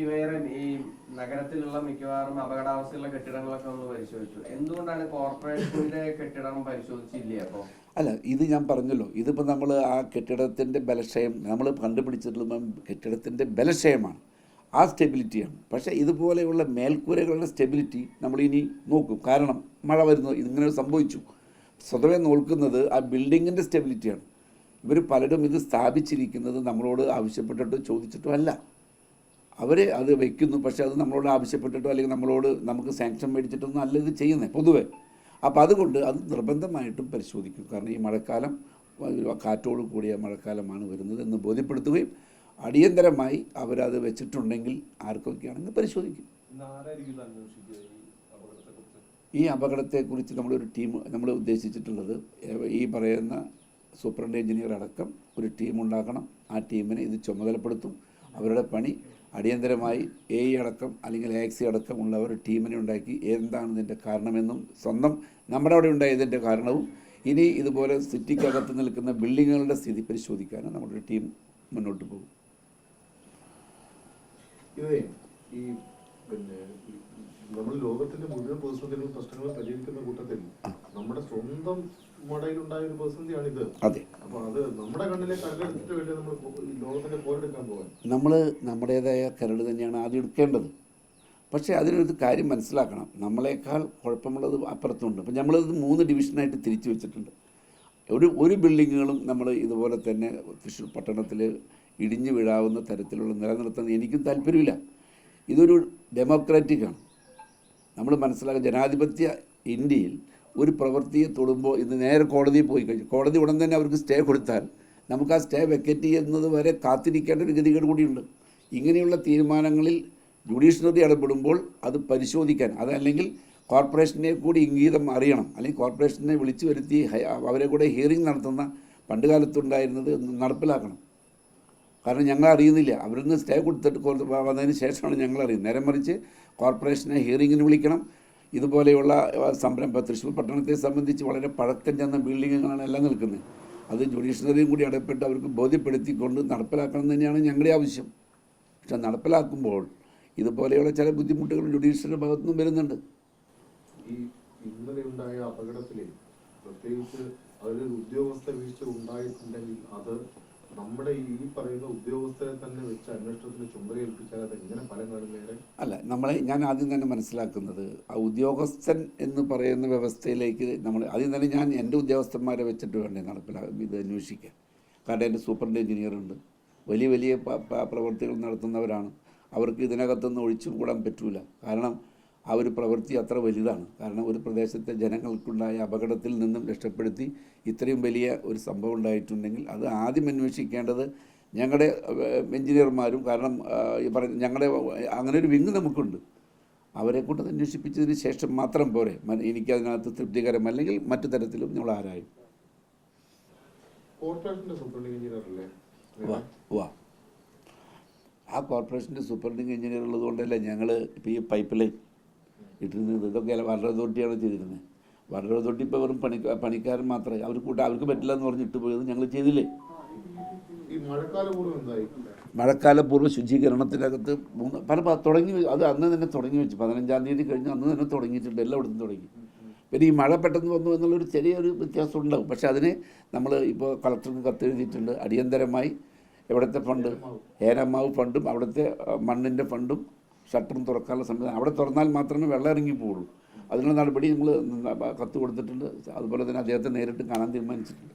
വേറെ ഈ നഗരത്തിലുള്ള മിക്കവാറും അപകടാവസ്ഥയുള്ള കെട്ടിടങ്ങളൊക്കെ ഒന്ന് പരിശോധിച്ചു. എന്തുകൊണ്ടാണ് കോർപ്പറേഷന്റെ കെട്ടിടം പരിശോധിച്ചില്ലേ അപ്പൊ? അല്ല ഇത് ഞാൻ പറഞ്ഞല്ലോ. ഇതിപ്പോൾ നമ്മൾ ആ കെട്ടിടത്തിന്റെ ബലക്ഷയം നമ്മൾ കണ്ടുപിടിച്ചിട്ടുള്ള കെട്ടിടത്തിന്റെ ബലക്ഷയമാണ്. ആ സ്റ്റെബിലിറ്റിയാണ്. പക്ഷേ ഇതുപോലെയുള്ള മേൽക്കൂരകളുടെ സ്റ്റെബിലിറ്റി നമ്മൾ ഇനി നോക്കും. കാരണം മഴ വരുന്നു ഇതിങ്ങനെ സംഭവിച്ചു. സ്വതവേ നോക്കുന്നത് ആ ബിൽഡിങ്ങിന്റെ സ്റ്റെബിലിറ്റിയാണ്. ഇവർ പലരും ഇത് സ്ഥാപിച്ചിരിക്കുന്നത് നമ്മളോട് ആവശ്യപ്പെട്ടിട്ടോ ചോദിച്ചിട്ടോ അല്ല. അവർ അത് വയ്ക്കുന്നു പക്ഷേ അത് നമ്മളോട് ആവശ്യപ്പെട്ടിട്ടോ അല്ലെങ്കിൽ നമ്മളോട് നമുക്ക് സാങ്ഷൻ മേടിച്ചിട്ടൊന്നും അല്ല ഇത് ചെയ്യുന്നത് പൊതുവേ. അപ്പോൾ അതുകൊണ്ട് അത് നിർബന്ധമായിട്ടും പരിശോധിക്കും. കാരണം ഈ മഴക്കാലം കാറ്റോട് കൂടിയ മഴക്കാലമാണ് വരുന്നത് എന്ന് ബോധ്യപ്പെടുത്തുകയും അടിയന്തരമായി അവരത് വെച്ചിട്ടുണ്ടെങ്കിൽ ആർക്കൊക്കെയാണെങ്കിൽ പരിശോധിക്കും. ഈ അപകടത്തെക്കുറിച്ച് നമ്മളൊരു ടീം നമ്മൾ ഉദ്ദേശിച്ചിട്ടുള്ളത് ഈ പറയുന്ന സൂപ്രണ്ട് എഞ്ചിനീയർ അടക്കം ഒരു ടീം ഉണ്ടാക്കണം. ആ ടീമിനെ ഇത് ചുമതലപ്പെടുത്തും. അവരുടെ പണി അടിയന്തരമായി എ ഇ അടക്കം അല്ലെങ്കിൽ ആക്സി അടക്കം ഉള്ള ഒരു ടീമിനെ ഉണ്ടാക്കി എന്താണ് ഇതിന്റെ കാരണമെന്നും സ്വന്തം നമ്മുടെ അവിടെ ഉണ്ടായ ഇതിന്റെ കാരണവും ഇനി ഇതുപോലെ സിറ്റിക്കകത്ത് നിൽക്കുന്ന ബിൽഡിങ്ങുകളുടെ സ്ഥിതി പരിശോധിക്കാനും നമ്മുടെ ടീം മുന്നോട്ട് പോകും. ഈ പിന്നെ നമ്മൾ ലോകത്തിന്റെ മുഴുവൻ പ്രതിസന്ധികളും പ്രശ്നങ്ങളും പരിഹരിക്കുന്ന കൂട്ടത്തിൽ നമ്മുടെ സ്വന്തം മടയിലുണ്ടായ ഒരു പ്രതിസന്ധിയാണിത്. അതെ അപ്പൊ അത് നമ്മുടെ കണ്ണിലെ കല്ലെടുത്തിട്ട് വേണ്ടി നമ്മൾ നമ്മുടേതായ കരട് തന്നെയാണ് ആദ്യം എടുക്കേണ്ടത്. പക്ഷേ അതിനൊരു കാര്യം മനസ്സിലാക്കണം. നമ്മളെക്കാൾ കുഴപ്പമുള്ളത് അപ്പുറത്തുണ്ട്. അപ്പം നമ്മളിത് മൂന്ന് ഡിവിഷനായിട്ട് തിരിച്ചു വെച്ചിട്ടുണ്ട്. ഒരു ഒരു ബിൽഡിങ്ങുകളും നമ്മൾ ഇതുപോലെ തന്നെ തൃശ്ശൂർ പട്ടണത്തിൽ ഇടിഞ്ഞു വീഴാവുന്ന തരത്തിലുള്ള നിലനിർത്താൻ എനിക്കും താല്പര്യമില്ല. ഇതൊരു ഡെമോക്രാറ്റിക്കാണ്. നമ്മൾ മനസ്സിലാക്കുക ജനാധിപത്യ ഇന്ത്യയിൽ ഒരു പ്രവൃത്തിയെ തൊടുമ്പോൾ ഇന്ന് നേരെ കോടതിയിൽ പോയി കഴിഞ്ഞു. കോടതി ഉടൻ തന്നെ അവർക്ക് സ്റ്റേ കൊടുത്താൽ നമുക്ക് ആ സ്റ്റേ വെക്കറ്റ് ചെയ്യുന്നത് വരെ കാത്തിരിക്കേണ്ട ഒരു ഗതികേട് കൂടിയുണ്ട്. ഇങ്ങനെയുള്ള തീരുമാനങ്ങളിൽ ജുഡീഷ്യറി ഇടപെടുമ്പോൾ അത് പരിശോധിക്കാൻ അതല്ലെങ്കിൽ കോർപ്പറേഷനെ കൂടി ഇംഗീതം അറിയണം അല്ലെങ്കിൽ കോർപ്പറേഷനെ വിളിച്ചു വരുത്തി അവരെ കൂടെ ഹിയറിംഗ് നടത്തുന്ന പണ്ട് കാലത്തുണ്ടായിരുന്നത് നടപ്പിലാക്കണം. കാരണം ഞങ്ങൾ അറിയുന്നില്ല. അവരൊന്ന് സ്റ്റേ കൊടുത്തിട്ട് വന്നതിന് ശേഷമാണ് ഞങ്ങൾ അറിയുന്നത്. നേരെ മറിച്ച് കോർപ്പറേഷനെ ഹിയറിങ്ങിന് വിളിക്കണം. ഇതുപോലെയുള്ള സംരംഭം തൃശ്ശൂർ പട്ടണത്തെ സംബന്ധിച്ച് വളരെ പഴക്കം ചെന്ന ബിൽഡിങ്ങുകളാണ് എല്ലാം നിൽക്കുന്നത്. അത് ജുഡീഷ്യറിയും കൂടി ഇടപെട്ട് അവർക്ക് ബോധ്യപ്പെടുത്തിക്കൊണ്ട് നടപ്പിലാക്കണം തന്നെയാണ് ഞങ്ങളുടെ ആവശ്യം. പക്ഷെ നടപ്പിലാക്കുമ്പോൾ ഇതുപോലെയുള്ള ചില ബുദ്ധിമുട്ടുകൾ ജുഡീഷ്യറിയുടെ ഭാഗത്തുനിന്നും വരുന്നുണ്ട്. ഈ അപകടത്തിൽ പ്രത്യേകിച്ച് അതിലൊരു ഉദ്യോഗസ്ഥ വീഴ്ച ഉണ്ടായിട്ടുണ്ടെങ്കിൽ അത് ഈ പറയുന്ന തന്നെ വെച്ച് എങ്ങനെ അല്ല നമ്മളെ ഞാൻ ആദ്യം തന്നെ മനസ്സിലാക്കുന്നത് ആ ഉദ്യോഗസ്ഥൻ എന്ന് പറയുന്ന വ്യവസ്ഥയിലേക്ക് നമ്മൾ ആദ്യം തന്നെ ഞാൻ എന്റെ ഉദ്യോഗസ്ഥന്മാരെ വെച്ചിട്ട് വേണ്ടേ നടപ്പിലാ ഇത് അന്വേഷിക്കാൻ. കാരണം എന്റെ സൂപ്രണ്ട് എഞ്ചിനീയർ ഉണ്ട് വലിയ വലിയ പ- പ- പ്രവൃത്തികൾ നടത്തുന്നവരാണ്. അവർക്ക് ഇതിനകത്തുനിന്ന് ഒഴിച്ചു കൂടാൻ പറ്റൂല. കാരണം ആ ഒരു പ്രവൃത്തി അത്ര വലുതാണ്. കാരണം ഒരു പ്രദേശത്തെ ജനങ്ങൾക്കുണ്ടായ അപകടത്തിൽ നിന്നും രക്ഷപ്പെടുത്തി ഇത്രയും വലിയ ഒരു സംഭവം ഉണ്ടായിട്ടുണ്ടെങ്കിൽ അത് ആദ്യം അന്വേഷിക്കേണ്ടത് ഞങ്ങളുടെ എഞ്ചിനീയർമാരും കാരണം ഈ പറഞ്ഞ ഞങ്ങളുടെ അങ്ങനെ ഒരു വിങ് നമുക്കുണ്ട്. അവരെ കൂട്ടത് അന്വേഷിപ്പിച്ചതിന് ശേഷം മാത്രം പോരെ. എനിക്കതിനകത്ത് തൃപ്തികരമല്ലെങ്കിൽ മറ്റു തരത്തിലും ഞങ്ങൾ ആരായും. വാ ആ കോർപ്പറേഷന്റെ സൂപ്രണ്ടിങ് എഞ്ചിനീയർ ഉള്ളതുകൊണ്ടല്ലേ ഞങ്ങൾ ഇപ്പോൾ ഈ പൈപ്പ് ലൈൻ ഇട്ടിരുന്നത് ഇതൊക്കെ വാട്ടർ അതോറിറ്റിയാണ് ചെയ്തിരുന്നത്. വാട്ടർ അതോറിറ്റി ഇപ്പോൾ വെറും പണി പണിക്കാരൻ മാത്രമേ അവർ കൂട്ട അവർക്ക് പറ്റില്ല എന്ന് പറഞ്ഞ് ഇട്ട് പോയത് ഞങ്ങൾ ചെയ്തില്ലേ മഴക്കാലപൂർവ ശുചീകരണത്തിനകത്ത് മൂന്ന് പല തുടങ്ങി അത് അന്ന് തന്നെ തുടങ്ങി വെച്ചു. പതിനഞ്ചാം തീയതി കഴിഞ്ഞ് അന്ന് തന്നെ തുടങ്ങിയിട്ടുണ്ട് എല്ലായിടത്തും തുടങ്ങി. പിന്നെ ഈ മഴ പെട്ടെന്ന് വന്നു എന്നുള്ളൊരു ചെറിയൊരു വ്യത്യാസം ഉണ്ടാവും പക്ഷെ അതിന് നമ്മൾ ഇപ്പോൾ കളക്ടർക്ക് കത്തെഴുതിയിട്ടുണ്ട് അടിയന്തരമായി എവിടുത്തെ ഫണ്ട്? ഏനമാവ് ഫണ്ടും അവിടുത്തെ മണ്ണിന്റെ ഫണ്ടും ഷട്ടറും തുറക്കാനുള്ള സംവിധാനം. അവിടെ തുറന്നാൽ മാത്രമേ വെള്ളം ഇറങ്ങി പോവുള്ളൂ. അതിനുള്ള നടപടി നമ്മൾ കത്ത് കൊടുത്തിട്ടുണ്ട്. അതുപോലെ തന്നെ അദ്ദേഹത്തെ നേരിട്ട് കാണാൻ തീരുമാനിച്ചിട്ടുണ്ട്.